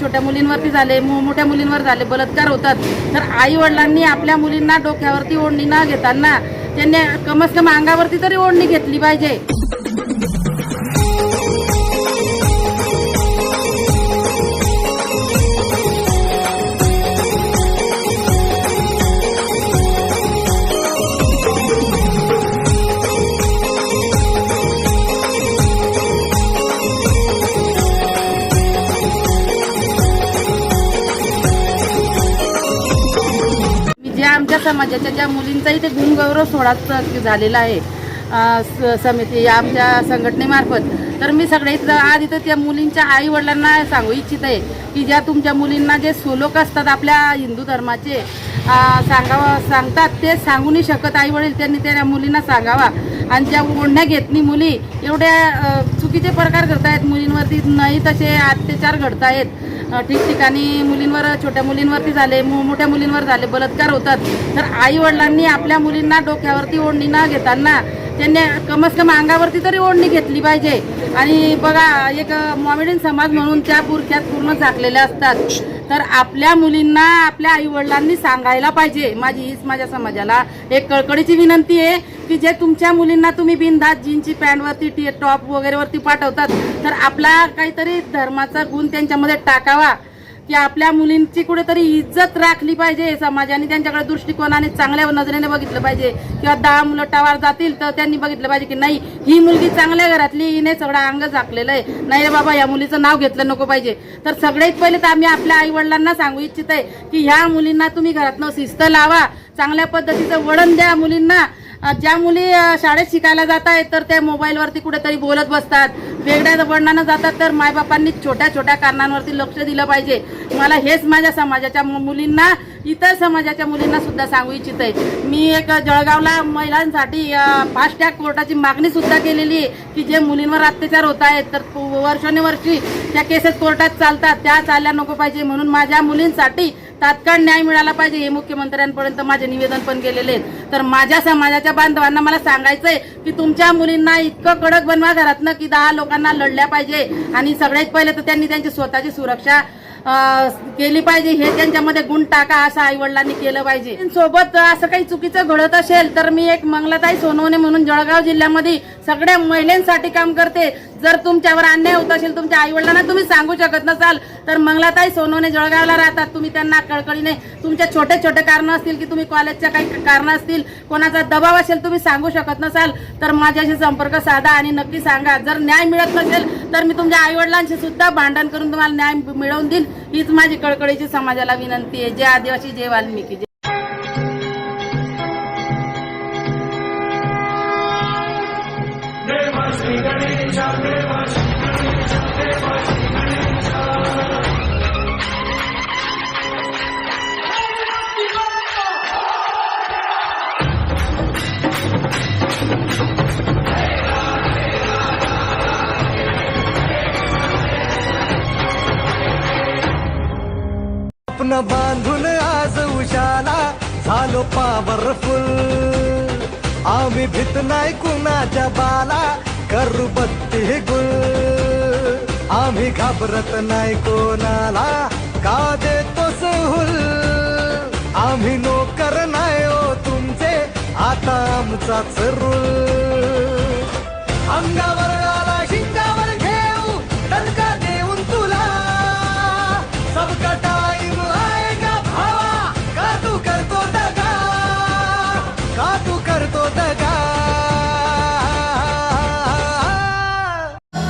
छोट्या मुलींवरती झाले मो- मोठ्या मुलींवर झाले बलात्कार होतात. तर आई वडिलांनी आपल्या मुलींना डोक्यावरती ओढणी न घेताना त्यांनी कमस कम अंगावरती तरी ओढणी घेतली पाहिजे. आमच्या समाजाच्या ज्या मुलींचाही ते गुणगौरव सोहळा झालेला आहे स- समिती या आमच्या संघटनेमार्फत. तर मी सगळे इथं आज इथं त्या मुलींच्या आई वडिलांना सांगू इच्छित आहे की ज्या तुमच्या मुलींना जे सोलोक असतात आपल्या हिंदू धर्माचे सांगावं सांगतात ते सांगू नाही शकत. आई वडील त्यांनी त्या मुलींना सांगावा. आणि ज्या ओढण्या घेतली मुली एवढ्या चुकीचे प्रकार करतायत मुलींवरती नाही तसे अत्याचार घडतायत. ठिकठिकाणी मुलींवर छोट्या मुलींवरती झाले मो- मोठ्या मुलींवर झाले बलात्कार होतात. तर आईवडिलांनी आपल्या मुलींना डोक्यावरती ओढणी न घेताना त्यांनी कमस कम अंगावरती तरी ओढणी घेतली पाहिजे. आणि बघा एक मॉमेडियन समाज म्हणून त्या पुरख्यात पूर्ण झाकलेल्या असतात. तर आपल्या मुलींना आपल्या आईवडिलांनी सांगायला पाहिजे. माझी हीच माझ्या समाजाला एक कळकळीची विनंती आहे. की जे तुमच्या मुलींना तुम्ही बिनधास्त जीनची पॅन्टवरती टी टॉप वगैरेवरती पाठवतात तर आपला काहीतरी धर्माचा गुण त्यांच्यामध्ये टाकावा. की आपल्या मुलींची कुठेतरी इज्जत राखली पाहिजे समाजाने त्यांच्याकडे दृष्टिकोनाने चांगल्या नजरेने बघितलं पाहिजे. किंवा दहा मुलं टावार जातील तर त्यांनी बघितलं पाहिजे की नाही ही मुलगी चांगल्या घरातली हिने सगळं अंग झाकलेलं आहे. नाही रे बाबा या मुलीचं नाव घेतलं नको पाहिजे. तर सगळ्यात पहिले तर आम्ही आपल्या आई वडिलांना सांगू इच्छित आहे की ह्या मुलींना तुम्ही घरातनं शिस्त लावा. चांगल्या पद्धतीचं वळण द्या मुलींना. ज्या मुली शाळेत शिकायला जात आहेत तर त्या मोबाईलवरती कुठेतरी बोलत बसतात. वेगळ्या वडिलांना जातात तर मायबापांनी छोट्या छोट्या कारणांवरती लक्ष दिलं पाहिजे. मला हेच माझ्या समाजाच्या मुलींना इतर समाजाच्या मुलींना सुद्धा सांगू इच्छित आहे मी एक जळगावला महिलांसाठी फास्ट टॅग कोर्टाची मागणी सुद्धा केलेली आहे की जे मुलींवर अत्याचार होत आहेत तर वर्षानुवर्षी त्या केसेस कोर्टात चालतात. त्या चालल्या नको पाहिजे म्हणून माझ्या मुलींसाठी तात्काळ न्याय मिळाला पाहिजे हे मुख्यमंत्र्यांपर्यंत माझे निवेदन पण गेलेले आहेत. तर माझ्या समाजाच्या बांधवांना मला सांगायचंय की तुमच्या मुलींना इतकं कडक बनवा घरातनं की दहा लोकांना लढल्या पाहिजे. आणि सगळ्यात पहिले तर त्यांनी त्यांची स्वतःची सुरक्षा केली पाहिजे. हे त्यांच्यामध्ये गुण टाका असं आई वडिलांनी केलं पाहिजे. सोबत असं काही चुकीचं घडत असेल तर मी एक मंगलाताई सोनवणे म्हणून जळगाव जिल्ह्यामध्ये सगळ्या महिलांसाठी काम करते. जर तुमच्यावर अन्याय होत असेल तुमच्या आईवडिलांना तुम्ही सांगू शकत नसाल तर मंगलाताई सोनवणे जळगावला राहतात. तुम्ही त्यांना कळकळीने तुमच्या छोटे छोटे कारण असतील की तुम्ही कॉलेजच्या काही कारण असतील कोणाचा दबाव असेल तुम्ही सांगू शकत नसाल तर माझ्याशी संपर्क साधा आणि नक्की सांगा. जर न्याय मिळत नसेल तर मी तुमच्या आईवडिलांशी सुद्धा भांडण करून तुम्हाला न्याय मिळवून देईन. हीच माझी कळकळीची समाजाला विनंती आहे. जय आदिवासी जय वाल्मिकी स्वप्न बांधून आज उशाला झालो पावरफुल. आम्ही भीत नाही कुणाच्या बाला. करू गुल. आम्ही घाबरत नाही कोणाला. का देतो सहूल? आम्ही नोकर नाही ओ तुमचे. आता आमचाच रूल. अंगावर आला शिंगावर घेऊ. तनका देऊन तुला. सबकटा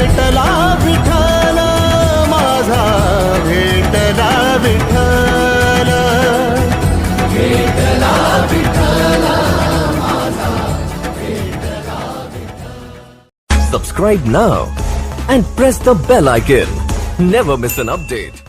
भेटला विठ्ठल माझा भेटला Vitthal Subscribe now and press the bell icon. never miss an update.